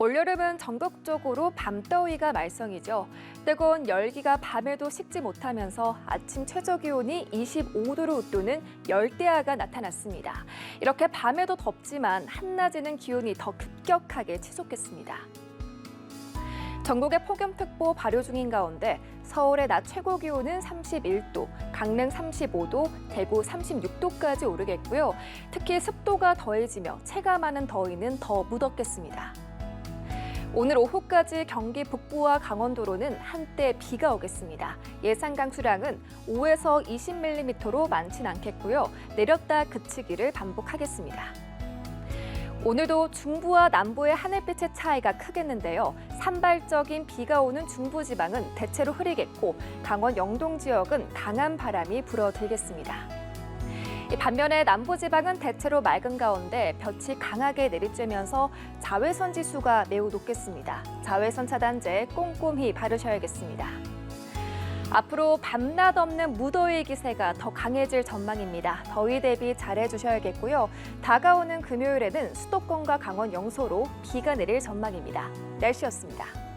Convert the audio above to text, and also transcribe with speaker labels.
Speaker 1: 올여름은 전국적으로 밤더위가 말썽이죠. 뜨거운 열기가 밤에도 식지 못하면서 아침 최저 기온이 25도를 웃도는 열대야가 나타났습니다. 이렇게 밤에도 덥지만 한낮에는 기온이 더 급격하게 치솟겠습니다. 전국에 폭염특보 발효 중인 가운데 서울의 낮 최고 기온은 31도, 강릉 35도, 대구 36도까지 오르겠고요. 특히 습도가 더해지며 체감하는 더위는 더 무덥겠습니다. 오늘 오후까지 경기 북부와 강원도로는 한때 비가 오겠습니다. 예상 강수량은 5에서 20mm로 많진 않겠고요. 내렸다 그치기를 반복하겠습니다. 오늘도 중부와 남부의 하늘빛의 차이가 크겠는데요. 산발적인 비가 오는 중부 지방은 대체로 흐리겠고 강원 영동 지역은 강한 바람이 불어들겠습니다. 이 반면에 남부지방은 대체로 맑은 가운데 볕이 강하게 내리쬐면서 자외선 지수가 매우 높겠습니다. 자외선 차단제 꼼꼼히 바르셔야겠습니다. 앞으로 밤낮 없는 무더위 기세가 더 강해질 전망입니다. 더위 대비 잘해주셔야겠고요. 다가오는 금요일에는 수도권과 강원 영서로 비가 내릴 전망입니다. 날씨였습니다.